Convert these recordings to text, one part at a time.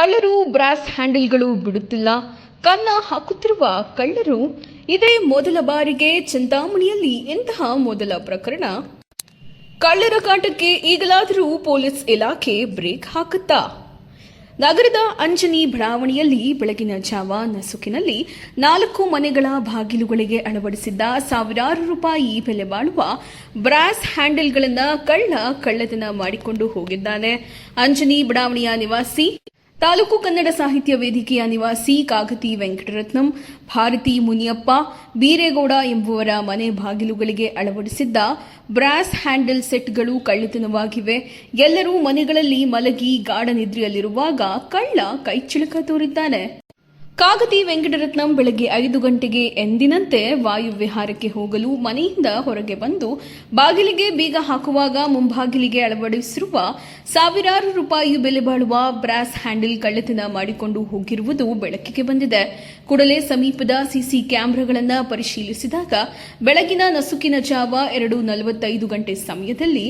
ಕಳ್ಳರು ಬ್ರಾಸ್ ಹ್ಯಾಂಡಲ್ಗಳು ಬಿಡುತ್ತಿಲ್ಲ. ಕನ್ನ ಹಾಕುತ್ತಿರುವ ಕಳ್ಳರು ಇದೇ ಮೊದಲ ಬಾರಿಗೆ ಚಿಂತಾಮಣಿಯಲ್ಲಿ ಇಂತಹ ಮೊದಲ ಪ್ರಕರಣ. ಕಳ್ಳರ ಕಾಟಕ್ಕೆ ಈಗಲಾದರೂ ಪೊಲೀಸ್ ಇಲಾಖೆ ಬ್ರೇಕ್ ಹಾಕುತ್ತಾ? ನಗರದ ಅಂಜನಿ ಬಡಾವಣೆಯಲ್ಲಿ ಬೆಳಗಿನ ಜಾವ ನಸುಕಿನಲ್ಲಿ ನಾಲ್ಕು ಮನೆಗಳ ಬಾಗಿಲುಗಳಿಗೆ ಅಳವಡಿಸಿದ್ದ ಸಾವಿರಾರು ರೂಪಾಯಿ ಬೆಲೆ ಬಾಳುವ ಬ್ರಾಸ್ ಹ್ಯಾಂಡಲ್ಗಳನ್ನು ಕಳ್ಳ ಕಳ್ಳತನ ಮಾಡಿಕೊಂಡು ಹೋಗಿದ್ದಾನೆ. ಅಂಜನಿ ಬಡಾವಣೆಯ ನಿವಾಸಿ ತಾಲೂಕು ಕನ್ನಡ ಸಾಹಿತ್ಯ ವೇದಿಕೆಯ ನಿವಾಸಿ ಕಾಗತಿ ವೆಂಕಟರತ್ನಂ, ಭಾರತಿ ಮುನಿಯಪ್ಪ, ಬೀರೇಗೌಡ ಎಂಬುವರ ಮನೆ ಬಾಗಿಲುಗಳಿಗೆ ಅಳವಡಿಸಿದ್ದ ಬ್ರಾಸ್ ಹ್ಯಾಂಡಲ್ ಸೆಟ್ಗಳು ಕಳ್ಳತನವಾಗಿವೆ. ಎಲ್ಲರೂ ಮನೆಗಳಲ್ಲಿ ಮಲಗಿ ಗಾಢ ನಿದ್ರೆಯಲ್ಲಿರುವಾಗ ಕಳ್ಳ ಕೈಚಿಳಕ ತೋರಿದ್ದಾನೆ. ಕಾಗತಿ ವೆಂಕಟರತ್ನಂ ಬೆಳಗ್ಗೆ ಐದು ಗಂಟೆಗೆ ಎಂದಿನಂತೆ ವಾಯುವಿಹಾರಕ್ಕೆ ಹೋಗಲು ಮನೆಯಿಂದ ಹೊರಗೆ ಬಂದು ಬಾಗಿಲಿಗೆ ಬೀಗ ಹಾಕುವಾಗ ಮುಂಬಾಗಿಲಿಗೆ ಅಳವಡಿಸಿರುವ ಸಾವಿರಾರು ರೂಪಾಯಿ ಬೆಲೆ ಬಾಳುವ ಬ್ರಾಸ್ ಹ್ಯಾಂಡಲ್ ಕಳ್ಳತನ ಮಾಡಿಕೊಂಡು ಹೋಗಿರುವುದು ಬೆಳಕಿಗೆ ಬಂದಿದೆ. ಕೂಡಲೇ ಸಮೀಪದ ಸಿಸಿ ಕ್ಯಾಮೆರಾಗಳನ್ನು ಪರಿಶೀಲಿಸಿದಾಗ ಬೆಳಗಿನ ನಸುಕಿನ ಜಾವ ಎರಡು ನಲವತ್ತೈದು ಗಂಟೆ ಸಮಯದಲ್ಲಿ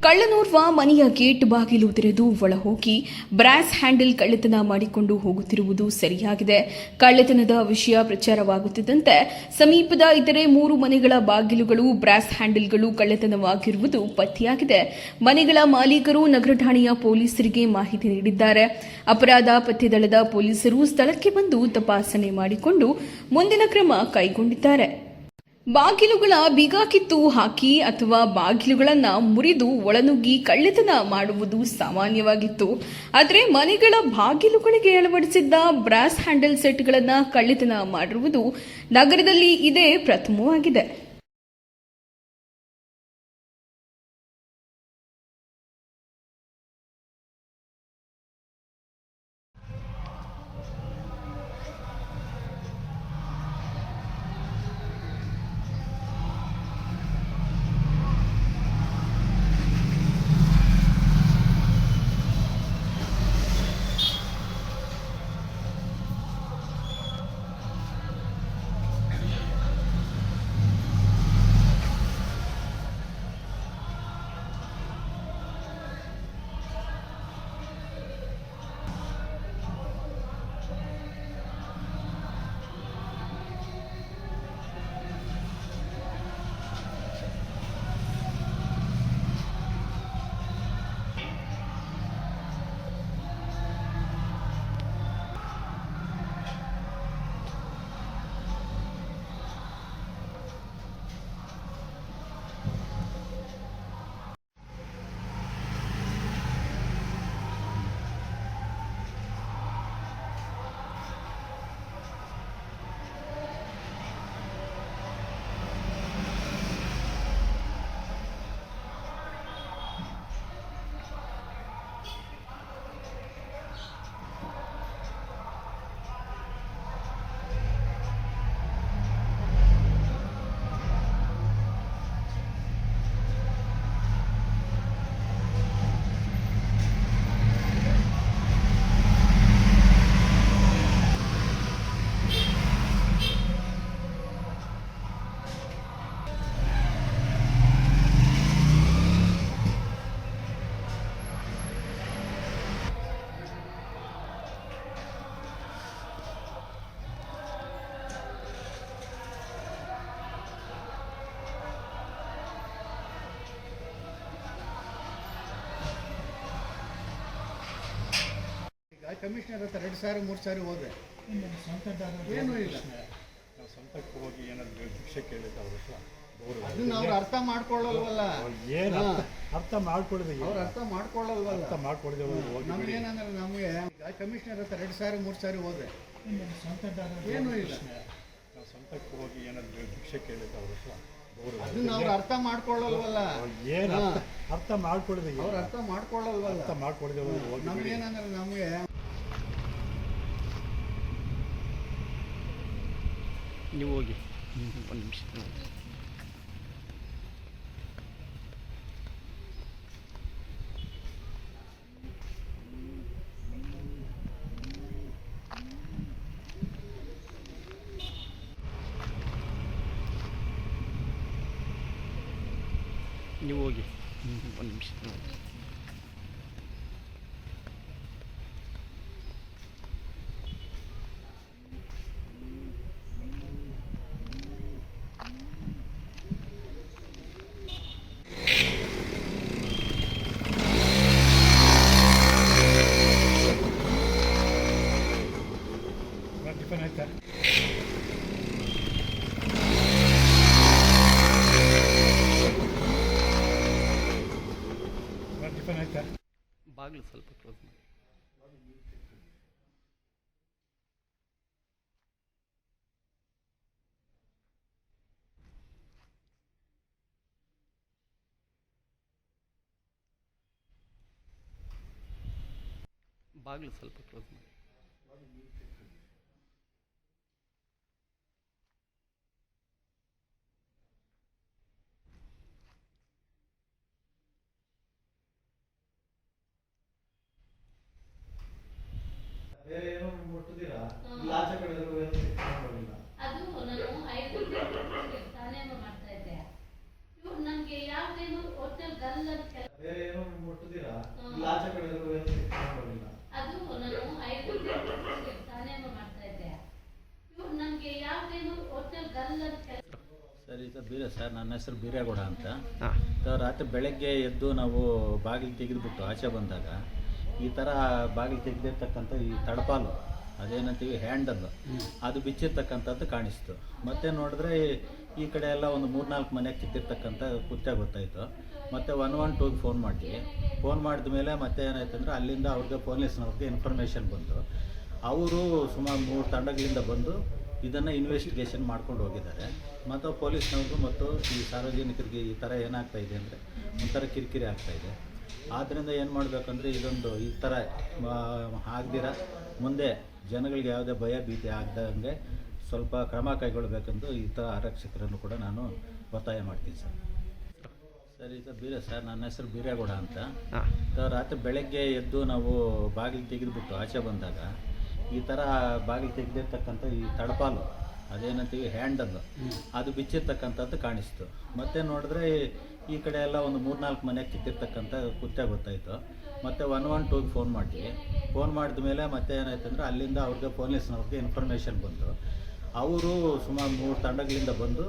ಕಳ್ಳನೋರ್ವ ಮನೆಯ ಗೇಟ್ ಬಾಗಿಲು ತೆರೆದು ಒಳಹೋಗಿ ಬ್ರಾಸ್ ಹ್ಯಾಂಡಲ್ ಕಳ್ಳತನ ಮಾಡಿಕೊಂಡು ಹೋಗುತ್ತಿರುವುದು ಸರಿಯಾಗಿದೆ. ಕಳ್ಳತನದ ವಿಷಯ ಪ್ರಚಾರವಾಗುತ್ತಿದ್ದಂತೆ ಸಮೀಪದ ಇತರೆ ಮೂರು ಮನೆಗಳ ಬಾಗಿಲುಗಳು ಬ್ರಾಸ್ ಹ್ಯಾಂಡಲ್ಗಳು ಕಳ್ಳತನವಾಗಿರುವುದು ಪತ್ತೆಯಾಗಿದೆ. ಮನೆಗಳ ಮಾಲೀಕರು ನಗರ ಠಾಣೆಯ ಪೊಲೀಸರಿಗೆ ಮಾಹಿತಿ ನೀಡಿದ್ದಾರೆ. ಅಪರಾಧ ಪತ್ತೆ ದಳದ ಪೊಲೀಸರು ಸ್ಥಳಕ್ಕೆ ಬಂದು ತಪಾಸಣೆ ಮಾಡಿಕೊಂಡು ಮುಂದಿನ ಕ್ರಮ ಕೈಗೊಂಡಿದ್ದಾರೆ. ಬಾಗಿಲುಗಳ ಬೀಗ ಕಿತ್ತು ಹಾಕಿ ಅಥವಾ ಬಾಗಿಲುಗಳನ್ನು ಮುರಿದು ಒಳನುಗ್ಗಿ ಕಳ್ಳತನ ಮಾಡುವುದು ಸಾಮಾನ್ಯವಾಗಿತ್ತು. ಆದರೆ ಮನೆಗಳ ಬಾಗಿಲುಗಳಿಗೆ ಅಳವಡಿಸಿದ್ದ ಬ್ರಾಸ್ ಹ್ಯಾಂಡಲ್ ಸೆಟ್ಗಳನ್ನು ಕಳ್ಳತನ ಮಾಡಿರುವುದು ನಗರದಲ್ಲಿ ಇದೇ ಪ್ರಥಮವಾಗಿದೆ. ಕಮಿಷನರ್ ಹತ್ರ ಎರಡು ಸಾವಿರ ಮೂರು ಸಾವಿರ ಹೋದೆ ಏನೂ ಇಲ್ಲ. ನಾವು ಸ್ವಂತಕ್ಕೆ ಹೋಗಿ ಏನಾದ್ರು ಶಿಕ್ಷೆ ಕೇಳಿದ್ರೆ ಅವ್ರ ಹತ್ರ ಅದನ್ನ ಅವ್ರು ಅರ್ಥ ಮಾಡ್ಕೊಳ್ಳಲ್ವಲ್ಲ? ಏನು ಅರ್ಥ ಮಾಡ್ಕೊಳ್ಳೋದು ಅವ್ರು ಅರ್ಥ ಮಾಡ್ಕೊಳ್ಳಲ್ವಲ್ಲ? ಅರ್ಥ ಮಾಡ್ಕೊಳ್ಳದೆ ನಮ್ಗೆ ಏನಂದ್ರೆ ನಮಗೆ ಕಮಿಷನರ್ ಹತ್ರ ಎರಡು ಸಾವಿರ ಮೂರು ಸಾರಿ ಹೋದೆ ಏನೂ ಇಲ್ಲ. ನಾವು ಸ್ವಂತಕ್ಕೆ ಹೋಗಿ ಏನಾದ್ರು ಶಿಕ್ಷೆ ಕೇಳಿದ್ರೆ ಅವ್ರ ಹತ್ರ ಅದನ್ನ ಅವ್ರು ಅರ್ಥ ಮಾಡ್ಕೊಳ್ಳಲ್ವಲ್ಲ? ಏನು ಅರ್ಥ ಮಾಡ್ಕೊಳ್ಳೋದು ಅವ್ರು ಅರ್ಥ ಮಾಡ್ಕೊಳ್ಳಲ್ವಲ್ಲ? ಅರ್ಥ ಮಾಡ್ಕೊಳ್ಳದೆ ನಮ್ಗೆ ಏನಂದ್ರೆ ನಮಗೆ ನೀವು ಹೋಗಿ ಒಂದು ನಿಮಿಷ ನೀವು ಹೋಗಿ ಒಂದು ನಿಮಿಷ ಬಾಗಿಲು ಸ್ವಲ್ಪ ಕ್ಲೋಸ್ ಮಾಡಿ ಬಾಗಿಲು ಸ್ವಲ್ಪ ಕ್ಲೋಸ್ ಮಾಡಿ ಬೇರೆ ಏನೋ ಮುಟ್ಟಿದ್ದೀರಾ ಇಲ್ಲ ಆಚೆ ಕಡೆ ಎಲ್ಲೂ ಏನೂ ತಗೊಂಡೋಗಿಲ್ಲ. ಅದು ನಾನು ಐದು ಗಂಟೆಗೆ ಪ್ರಾಣಾಯಾಮ ಮಾಡ್ತಾ ಇದ್ದೆ ಇವ್ರು ನನಗೆ ಯಾವುದೇನು ಒಟ್ಟಲ್ಲಿ ಗಲ್ಲ ಕೆಲ ಬೇರೆ ಏನೋ ಮುಟ್ಟಿದ್ದೀರಾ ಹ್ಮ್. ಇಲ್ಲ ಆಚೆ ಕಡೆ ಎಲ್ಲೂ ಏನೂ ತಗೊಂಡೋಗಿಲ್ಲ. ಅದು ನಾನು ಐದು ಗಂಟೆಗೆ ಪ್ರಾಣಾಯಾಮ ಮಾಡ್ತಾ ಇದ್ದೆ ಇವ್ರು ನನಗೆ ಯಾವುದೇನು ಒಟ್ಟಲ್ಲಿ ಗಲ್ಲ ಕೆಲ ಸರ್ ಇದು ಬೀರೆ ಸರ್ ನನ್ನ ಹೆಸರು ಬೀರೇಗೌಡ ಅಂತ. ಹಾಂ. ರಾತ್ರಿ ಬೆಳಗ್ಗೆ ಎದ್ದು ನಾವು ಬಾಗಿಲು ತೆಗೆದುಬಿಟ್ಟು ಆಚೆ ಬಂದಾಗ ಈ ಥರ ಬಾಗಿಲು ತೆಗೆದಿರ್ತಕ್ಕಂಥ ಈ ತಡಪಾಲು ಅದೇನಂತೀವಿ ಹ್ಯಾಂಡಲ್ ಅದು ಬಿಚ್ಚಿರ್ತಕ್ಕಂಥದ್ದು ಕಾಣಿಸ್ತು. ಮತ್ತೆ ನೋಡಿದ್ರೆ ಈ ಕಡೆ ಎಲ್ಲ ಒಂದು ಮೂರ್ನಾಲ್ಕು ಮನೆ ಕಿತ್ತಿರ್ತಕ್ಕಂಥ ಕುತ್ತೆ ಗೊತ್ತಾಯಿತು. ಮತ್ತೆ ಒನ್ ಒನ್ ಟೂಗೆ ಫೋನ್ ಮಾಡ್ತೀವಿ ಫೋನ್ ಮಾಡಿದ ಮೇಲೆ ಮತ್ತೆ ಏನಾಯ್ತು ಅಂದರೆ ಅಲ್ಲಿಂದ ಅವ್ರಿಗೆ ಪೊಲೀಸ್ನವ್ರಿಗೆ ಇನ್ಫಾರ್ಮೇಷನ್ ಬಂತು. ಅವರು ಸುಮಾರು ಮೂರು ತಂಡಗಳಿಂದ ಬಂದು ಇದನ್ನು ಇನ್ವೆಸ್ಟಿಗೇಷನ್ ಮಾಡ್ಕೊಂಡು ಹೋಗಿದ್ದಾರೆ. ಮತ್ತು ಪೊಲೀಸ್ನವರು ಮತ್ತು ಈ ಸಾರ್ವಜನಿಕರಿಗೆ ಈ ಥರ ಏನಾಗ್ತಾ ಇದೆ ಅಂದರೆ ಒಂಥರ ಕಿರಿಕಿರಿ ಆಗ್ತಾ ಇದೆ. ಆದ್ದರಿಂದ ಏನು ಮಾಡಬೇಕಂದ್ರೆ ಇದೊಂದು ಈ ಥರ ಆಗದಿರ ಮುಂದೆ ಜನಗಳಿಗೆ ಯಾವುದೇ ಭಯ ಭೀತಿ ಆಗದಂಗೆ ಸ್ವಲ್ಪ ಕ್ರಮ ಕೈಗೊಳ್ಳಬೇಕೆಂದು ಈ ಥರ ಆರಕ್ಷಕರನ್ನು ಕೂಡ ನಾನು ಒತ್ತಾಯ ಮಾಡ್ತೀನಿ ಸರ್. ಸರ್ ಇದು ಬೀರೆ ಸರ್ ನನ್ನ ಹೆಸರು ಬೀರೇಗೌಡ ಅಂತ. ರಾತ್ರಿ ಬೆಳಗ್ಗೆ ಎದ್ದು ನಾವು ಬಾಗಿಲು ತೆಗೆದುಬಿಟ್ಟು ಆಚೆ ಬಂದಾಗ ಈ ಥರ ಬಾಗಿಲು ತೆಗೆದಿರ್ತಕ್ಕಂಥ ಈ ತಡಪಾಲು, ಅದೇನಂತೀವಿ ಹ್ಯಾಂಡಲ್ ಅದು ಬಿಚ್ಚಿರ್ತಕ್ಕಂಥದ್ದು ಕಾಣಿಸ್ತು. ಮತ್ತೆ ನೋಡಿದ್ರೆ ಈ ಕಡೆ ಎಲ್ಲ ಒಂದು ಮೂರ್ನಾಲ್ಕು ಮನೆ ಕಿತ್ತಿರ್ತಕ್ಕಂಥ ಕುತ್ತೆ ಗೊತ್ತಾಯಿತು. ಮತ್ತು ಒನ್ ಒನ್ ಟೂಗೆ ಫೋನ್ ಮಾಡಿ ಫೋನ್ ಮಾಡಿದ ಮೇಲೆ ಮತ್ತೆ ಏನಾಯ್ತು ಅಂದರೆ ಅಲ್ಲಿಂದ ಅವ್ರಿಗೆ ಪೊಲೀಸ್ನವ್ರಿಗೆ ಇನ್ಫಾರ್ಮೇಷನ್ ಬಂತು. ಅವರು ಸುಮಾರು ಮೂರು ತಂಡಗಳಿಂದ ಬಂದು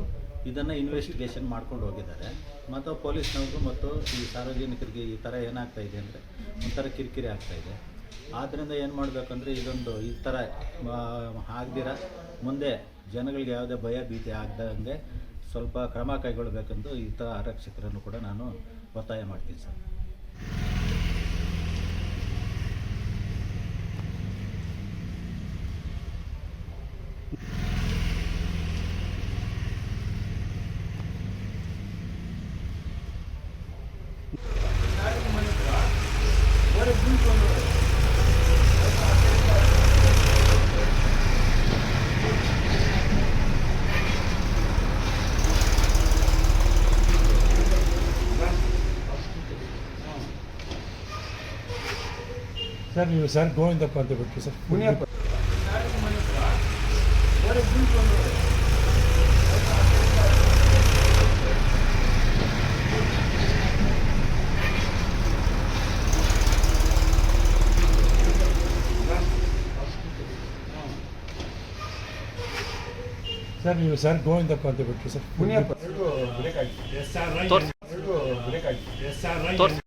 ಇದನ್ನು ಇನ್ವೆಸ್ಟಿಗೇಷನ್ ಮಾಡ್ಕೊಂಡು ಹೋಗಿದ್ದಾರೆ. ಮತ್ತು ಪೊಲೀಸ್ನವ್ರಿಗೂ ಮತ್ತು ಈ ಸಾರ್ವಜನಿಕರಿಗೆ ಈ ಥರ ಏನಾಗ್ತಾ ಇದೆ ಅಂದರೆ ಒಂಥರ ಕಿರಿಕಿರಿ ಆಗ್ತಾಯಿದೆ ಆದ್ದರಿಂದ ಏನು ಮಾಡಬೇಕಂದ್ರೆ ಇದೊಂದು ಈ ಥರ ಆಗದಿರ ಮುಂದೆ ಜನಗಳಿಗೆ ಯಾವುದೇ ಭಯ ಭೀತಿ ಆಗದಂಗೆ ಸ್ವಲ್ಪ ಕ್ರಮ ಕೈಗೊಳ್ಳಬೇಕೆಂದು ಈ ಥರ ಆರಕ್ಷಕರನ್ನು ಕೂಡ ನಾನು ಒತ್ತಾಯ ಮಾಡ್ತೀನಿ ಸರ್. ಸರ್ ನೀವು ಸರ್ ಗೋವಿಂದಪ್ಪ ಅಂತ ಬಿಟ್ಟು ಸರ್ ಸರ್ ನೀವು ಸರ್ ಗೋವಿಂದಪ್ಪ ಅಂತ ಬಿಟ್ಟು ಸರ್ ತೋರ್ಸಿ ತೋರ್ಸಿ ಹಾಂ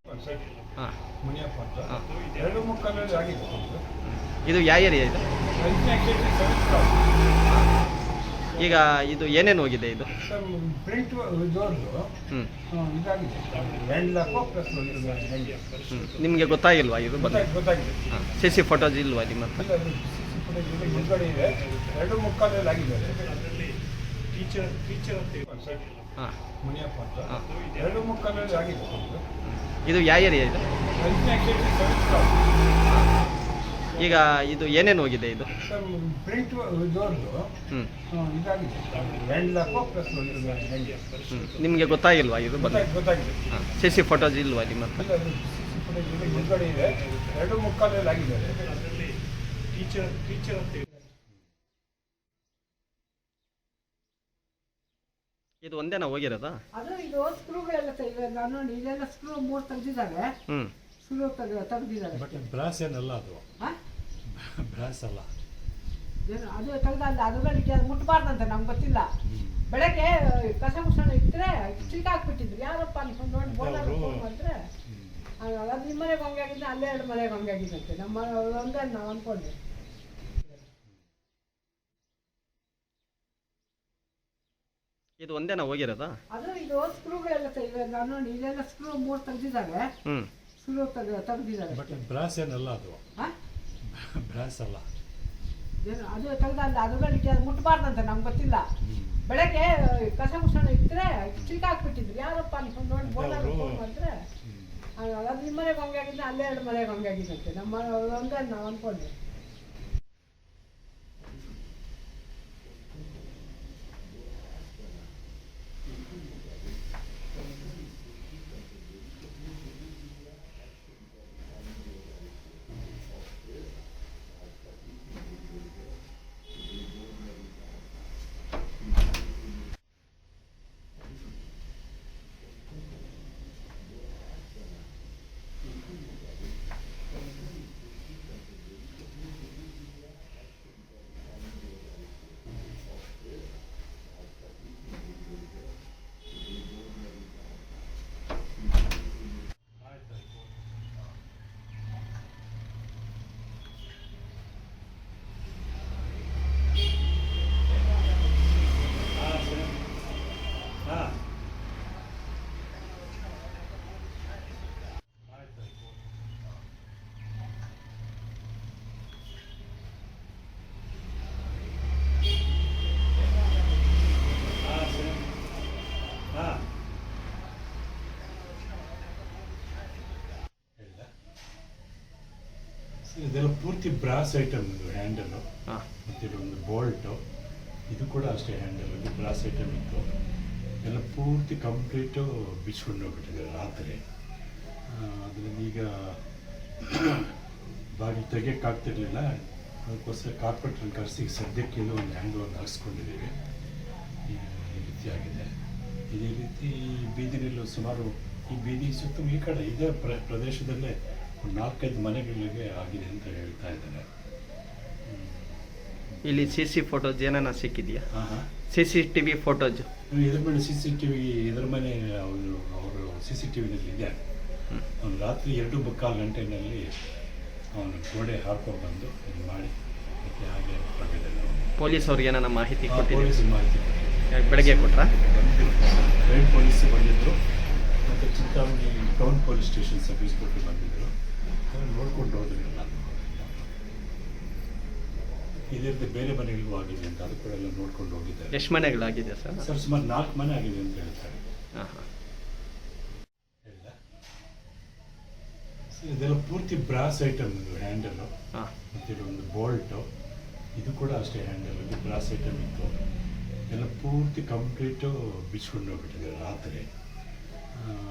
ಮುನಿಯಪ್ಪ ಅಂತ. ಹಾಂ. ಎರಡು ಮುಕ್ಕಾಲಲ್ಲಿ ಆಗಿದೆ ಇದು ಯಾವ ಏರಿಯಾ ಇದು? ಈಗ ಇದು ಏನೇನು ಹೋಗಿದೆ ಇದು? ಪ್ರಿಂಟ್ ಇದಾಗಿದೆ. ಪ್ಲಸ್ ನಿಮಗೆ ಗೊತ್ತಾಗಿಲ್ವಾ ಇದು ಗೊತ್ತಾಗಿದೆ ಹಾಂ. ಸಿ ಸಿ ಫೋಟೋಸ್ ಇಲ್ವಾ ನಿಮ್ಮ ಹತ್ರ ಮುಂದ್ಗಡೆ ಇದೆ. ಎರಡು ಮುಕ್ಕಾಲಲ್ಲಿ ಆಗಿದೆ. ಹಾಂ. ಮುನಿಯಪ್ಪ ಅಂತ. ಹಾಂ. ಎರಡು ಮುಕ್ಕಾಲಲ್ಲಿ ಆಗಿದೆ ಇದು ಯಾವ ಏರಿಯಾ ಇದು? ಈಗ ಇದು ಏನೇನು ಹೋಗಿದೆ ಇದು? ಪ್ರಿಂಟ್ ಹ್ಞೂ ಇದಾಗಿದೆ. ಪ್ಲಸ್ ನಿಮಗೆ ಗೊತ್ತಾಗಿಲ್ವಾ ಇದು ಬಂದು ಗೊತ್ತಾಗಿದೆ. ಹಾಂ. ಸಿ ಸಿ ಫೋಟೋಸ್ ಇಲ್ವಾ ನಿಮ್ಮ ಹತ್ರ? ಟೀಚರ್ ಮುಂದ್ಗಡೆ ಇದೆ. ಎರಡು ಮುಕ್ಕಾಲಲ್ಲಿ ಆಗಿದೆ. ಇದು ಒಂದೇನಾ ಹೋಗಿರೋದಾ? ಅದು ಇದು ಸ್ಕ್ರೂಗಳೆಲ್ಲ ತೆಗೆದ ನಾನು ನೋಡಿ ಇಲ್ಲೆಲ್ಲ ಸ್ಕ್ರೂ ಮೂರು ತೆಗೆದಿದ್ದಾರೆ. ಹ್ಞೂ ಸ್ಕ್ರೂ ತೆಗೆ ತೆಗ್ದಿದ್ದಾರೆ. ಬಟ್ ಬ್ರಾಸ್ ಏನಲ್ಲ ಅದು? ಹಾಂ ಬ್ರಾಸ್ ಅಲ್ಲ. ಅದು ತೆಗ್ದಲ್ಲ ಅದು ಮುಟ್ಟಬಾರ್ದಂತೆ ನಮ್ಗೆ ಗೊತ್ತಿಲ್ಲ. ಬೆಳಗ್ಗೆ ಕಸ ಮುಸಣ ಇಟ್ಟರೆ ಚಿಲ್ಕ ಹಾಕ್ಬಿಟ್ಟಿದ್ರು. ಯಾರಪ್ಪ ಅನ್ಕೊಂಡು ನೋಡಿ ಫೋನ್ ಮಾಡಿದ್ರೆ ಅದು ನಿಮ್ಮ ಮನೆಗೆ ಹಂಗೆ ಆಗಿದ್ದೆ ಅಲ್ಲೇ ಎರಡು ಮನೆಗೆ ಹಂಗಾಗಿದ್ದಂತೆ ನಮ್ಮ ಒಂದೇ ನಾವು ಅಂದ್ಕೊಂಡ್ವಿ ಇದು ಒಂದೇನಾ ಹೋಗಿರೋದಾ? ಅದು ಇದು ಸ್ಕ್ರೂಗಳೆಲ್ಲ ತೆಗೆದ ನಾನು ನೋಡಿ ಇಲ್ಲೆಲ್ಲ ಸ್ಕ್ರೂ ಮೂರು ತೆಗೆದಿದ್ದಾರೆ. ಹ್ಞೂ ಸ್ಕ್ರೂ ತೆಗ್ದು ತೆಗೆದಿದ್ದಾರೆ. ಬಟ್ ಬ್ರಾಸ್ ಏನಲ್ಲ ಅದು? ಹಾಂ ಬ್ರಾಸ್ ಅಲ್ಲ. ಏನು ಅದು ತೆಗೆದಲ್ಲ. ಅದ್ರ ಅದು ಮುಟ್ಬಾರ್ದಂತೆ ನಮ್ಗೆ ಗೊತ್ತಿಲ್ಲ. ಬೆಳಗ್ಗೆ ಕಸ ಮುಸಣ ಇಟ್ಟರೆ ಚಿಲ್ಕ ಹಾಕ್ಬಿಟ್ಟಿದ್ರು. ಯಾರಪ್ಪ ಅನ್ಕೊಂಡು ನೋಡಿ ಬೋರ್ಡ್ ಫೋನ್ ಮಾಡಿದ್ರೆ ಅದು ನಿಮ್ಮ ಮನೆಗೆ ಹಂಗಾಗಿದ್ದೆ ಅಲ್ಲೇ ಎರಡು ಮನೆಗೆ ಹಂಗಾಗಿದ್ದಂತೆ ನಮ್ಮ ಒಂದೇ ನಾವು ಅಂದ್ಕೊಂಡ್ವಿ ಹಾಂ ಹಾಂ ಇದೆಲ್ಲ ಪೂರ್ತಿ ಬ್ರಾಸ್ ಐಟಮ್ ಇದು ಹ್ಯಾಂಡಲ್. ಹಾಂ. ಮತ್ತು ಇದೊಂದು ಬೋಲ್ಟು. ಇದು ಕೂಡ ಅಷ್ಟೇ ಹ್ಯಾಂಡಲ್ ಇದು ಬ್ರಾಸ್ ಐಟಮ್ ಇತ್ತು. ಎಲ್ಲ ಪೂರ್ತಿ ಕಂಪ್ಲೀಟು ಬಿಚ್ಕೊಂಡು ಹೋಗ್ಬಿಟ್ಟಿದೆ ರಾತ್ರಿ. ಅದರಿಂದ ಈಗ ಬಾಗಿಲು ತೆಗಿಯೋಕ್ಕಾಗ್ತಿರ್ಲಿಲ್ಲ ಅದಕ್ಕೋಸ್ಕರ ಕಾರ್ಪೊರೇಟ್ರನ್ನ ಕರೆಸಿ ಸದ್ಯಕ್ಕೆ ಒಂದು ಹ್ಯಾಂಡಲ್ ಒಂದು ಹಾಕ್ಸ್ಕೊಂಡಿದ್ದೀವಿ. ಈ ಆಗಿದೆ. ಇದೇ ರೀತಿ ಈ ಬೀದಿನಲ್ಲೂ ಸುಮಾರು ಈ ಬೀದಿ ಸುತ್ತ ಈ ಕಡೆ ಇದೇ ಪ್ರ ಪ್ರದೇಶದಲ್ಲೇ ಒಂದು ನಾಲ್ಕೈದು ಮನೆಗಳಿಗೆ ಆಗಿದೆ ಅಂತ ಹೇಳ್ತಾ ಇದ್ದಾರೆ. ಇಲ್ಲಿ ಸಿ ಸಿ ಫೋಟೋಸ್ ಏನಾನ ಸಿಕ್ಕಿದೆಯಾ? ಹಾಂ ಹಾಂ. C C T V photos. ಇದ್ರ ಮೇಲೆ ಸಿ ಸಿ ಟಿ ವಿ ಇದ್ರ ಮನೆ ಅವರು ಅವರು ಸಿ ಸಿ ಟಿ ವಿನಲ್ಲಿ ಇದೆ. ಅವನು ರಾತ್ರಿ ಎರಡು ಮುಕ್ಕಾಲು ಗಂಟೆನಲ್ಲಿ ಅವನು ಗೋಡೆ ಹಾರ್ಕೊಂಡು ಬಂದು ಇದು ಮಾಡಿ ಮತ್ತೆ ಹಾಗೆ. ಪೊಲೀಸ್ ಅವ್ರಿಗೆ ಏನಾನ ಮಾಹಿತಿ ಆ ಕೊಟ್ಟಿದ್ದೀರಾ? ಪೊಲೀಸ್ ಮಾಹಿತಿ. ಬೆಳಗ್ಗೆ ಕೊಟ್ರಾ? ರೈಡ್ ಪೊಲೀಸ್ ಬಂದಿದ್ದರು ಮತ್ತು Chintamani town police station service inspector ಬಂದಿದ್ದರು ನೋಡ್ಕೊಂಡು ಹೋದ್ರು ಇದಿರದೆ ಬೇರೆ ಮನೆಗಳಿಗೂ ಆಗಿದೆ ಅಂತ ಅದು ಕೂಡ ಎಲ್ಲ ನೋಡ್ಕೊಂಡು ಹೋಗಿದ್ದಾರೆ. ಎಷ್ಟು ಮನೆಗಳಾಗಿದೆ ಸರ್? ಸರ್ ಸುಮಾರು ನಾಲ್ಕು ಮನೆ ಆಗಿದೆ ಅಂತ ಹೇಳ್ತಾರೆ. ಹಾಂ ಹಾಂ ಇದೆಲ್ಲ ಪೂರ್ತಿ ಬ್ರಾಸ್ ಐಟಮ್ ಇದು ಹ್ಯಾಂಡಲು. ಹಾಂ. ಮತ್ತು ಒಂದು ಬೋಲ್ಟು. ಇದು ಕೂಡ ಅಷ್ಟೇ ಹ್ಯಾಂಡಲ್ ಇದು ಬ್ರಾಸ್ ಐಟಮ್ ಇತ್ತು. ಎಲ್ಲ ಪೂರ್ತಿ ಕಂಪ್ಲೀಟು ಬಿಚ್ಕೊಂಡು ಹೋಗ್ಬಿಟ್ಟಿದೆ ರಾತ್ರಿ.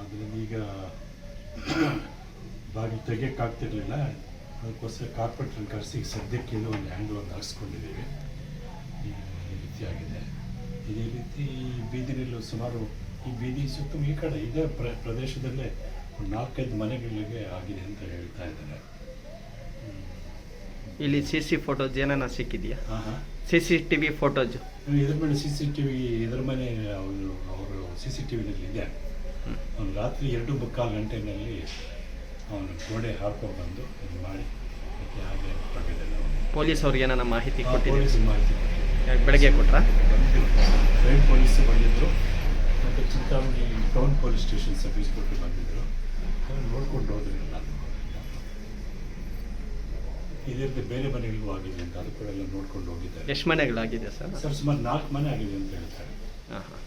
ಅದರಿಂದ ಈಗ ಬಾಗಿಲು ತೆಗಿಯೋಕ್ಕಾಗ್ತಿರ್ಲಿಲ್ಲ. ಅದಕ್ಕೋಸ್ಕರ ಕಾರ್ಪೆಟ್ರನ್ನ ಕರೆಸಿ ಸದ್ಯಕ್ಕೆ ಇನ್ನೂ ಒಂದು ಹ್ಯಾಂಡ್ ಒಂದು ಹಾಕ್ಸ್ಕೊಂಡಿದ್ದೀವಿ. ಈ ರೀತಿಯಾಗಿದೆ ರೀತಿ ಆಗಿದೆ. ಇದೇ ರೀತಿ ಈ ಬೀದಿನಲ್ಲೂ ಸುಮಾರು ಈ ಬೀದಿ ಸುತ್ತ ಈ ಕಡೆ ಇದೇ ಪ್ರ ಪ್ರದೇಶದಲ್ಲೇ ಒಂದು ನಾಲ್ಕೈದು ಮನೆಗಳಿಗೆ ಆಗಿದೆ ಅಂತ ಹೇಳ್ತಾ ಇದ್ದಾರೆ. ಇಲ್ಲಿ ಸಿ ಸಿ ಫೋಟೋಸ್ ಏನಾನ ಸಿಕ್ಕಿದೆಯಾ? C C T V photos. ಇದ್ರ ಮೇಲೆ ಸಿ ಸಿ ಟಿ ವಿ ಇದ್ರ ಮನೆ ಅವರು ಸಿ ಸಿ ಟಿ ವಿನಲ್ಲಿ ಇದೆ ರಾತ್ರಿ ಎರಡು ಮುಕ್ಕಾಲು ಗಂಟೆನಲ್ಲಿ ಅವನು ಗೋಡೆ ಹಾರ್ಕೊಂಡು ಬಂದು ಇದು ಮಾಡಿ ಹಾಗೆ. ಪೊಲೀಸ್ ಅವ್ರಿಗೆ ಏನಾರ ಮಾಹಿತಿ ಕೊಟ್ಟಿದ್ದೀರಾ? ಪೊಲೀಸ್ ಮಾಹಿತಿ ಕೊಟ್ಟಿದ್ದಾರೆ. ಬೆಳಗ್ಗೆ ಕೊಟ್ರಾ? ಬಂದಿದ್ರು ರೈಡ್ ಪೊಲೀಸ್ ಬಂದಿದ್ದರು ಮತ್ತು Chintamani town police station service ಕೊಟ್ಟು ಬಂದಿದ್ದರು ಅದನ್ನು ನೋಡ್ಕೊಂಡು ಹೋದ್ರಿ ನಾನು ಇದೇ ರೀತಿ ಬೇರೆ ಮನೆಗಳಿಗೂ ಆಗಿದೆ ಅಂತ ಅದು ಕೂಡ ಎಲ್ಲ ನೋಡ್ಕೊಂಡು ಹೋಗಿದ್ದಾರೆ. ಎಷ್ಟು ಮನೆಗಳಾಗಿದೆ ಸರ್? ಸರ್ ಸುಮಾರು ನಾಲ್ಕು ಮನೆ ಆಗಿದೆ ಅಂತ ಹೇಳ್ತಾರೆ. ಹಾಂ ಹಾಂ